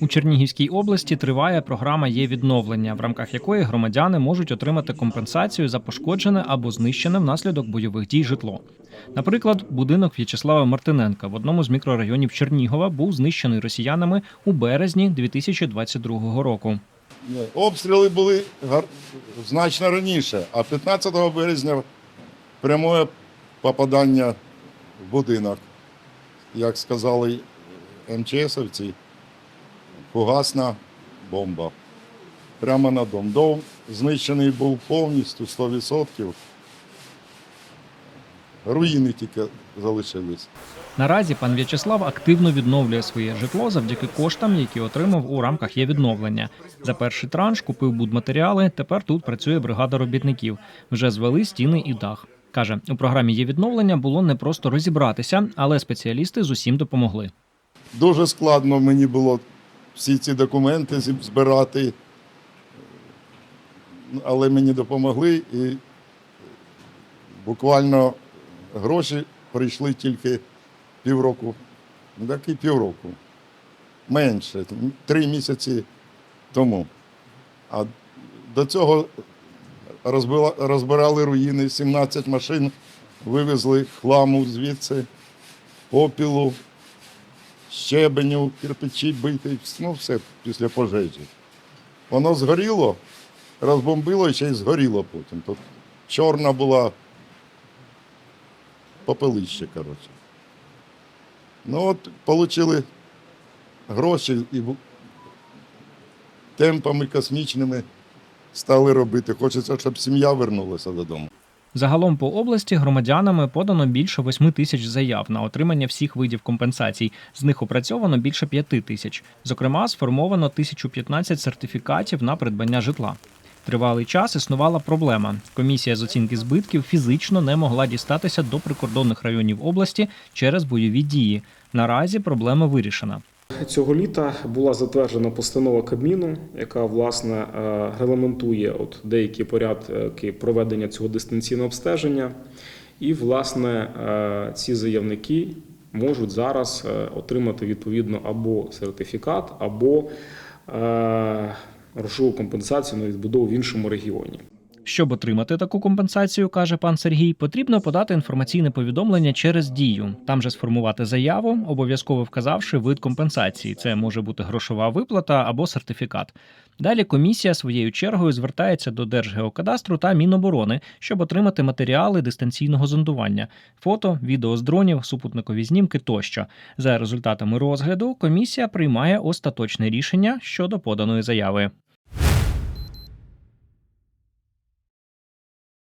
У Чернігівській області триває програма є відновлення, в рамках якої громадяни можуть отримати компенсацію за пошкоджене або знищене внаслідок бойових дій житло. Наприклад, будинок В'ячеслава Мартиненка в одному з мікрорайонів Чернігова був знищений росіянами у березні 2022 року. Обстріли були значно раніше, а 15 березня пряме попадання в будинок. Як сказали МЧСовці, фугасна бомба. Прямо на дом. Дом знищений був повністю 100%. Руїни тільки залишились. Наразі пан В'ячеслав активно відновлює своє житло завдяки коштам, які отримав у рамках є відновлення. За перший транш купив будматеріали. Тепер тут працює бригада робітників. Вже звели стіни і дах. Каже, у програмі є відновлення було не просто розібратися, але спеціалісти з усім допомогли. Дуже складно мені було всі ці документи збирати, але мені допомогли і буквально гроші прийшли тільки півроку. Так і півроку. Менше, три місяці тому. А до цього розбила- розбирали руїни, 17 машин вивезли хламу звідси, попілу щебеню, кирпичі бити, ну все після пожежі. Воно згоріло, розбомбило і ще й згоріло потім. Тут чорна була попелище, коротше. Ну от отримали гроші і темпами космічними стали робити. Хочеться, щоб сім'я вернулася додому. Загалом по області громадянами подано більше 8 тисяч заяв на отримання всіх видів компенсацій. З них опрацьовано більше 5 тисяч. Зокрема, сформовано 1015 сертифікатів на придбання житла. Тривалий час існувала проблема. Комісія з оцінки збитків фізично не могла дістатися до прикордонних районів області через бойові дії. Наразі проблема вирішена. Цього літа була затверджена постанова Кабміну, яка власне е, регламентує от деякі порядки проведення цього дистанційного обстеження. І, власне, е, ці заявники можуть зараз е, отримати відповідно або сертифікат, або грошову компенсацію на відбудову в іншому регіоні. Щоб отримати таку компенсацію, каже пан Сергій, потрібно подати інформаційне повідомлення через дію. Там же сформувати заяву, обов'язково вказавши вид компенсації. Це може бути грошова виплата або сертифікат. Далі комісія своєю чергою звертається до Держгеокадастру та Міноборони, щоб отримати матеріали дистанційного зондування, фото, відео з дронів, супутникові знімки тощо. За результатами розгляду комісія приймає остаточне рішення щодо поданої заяви.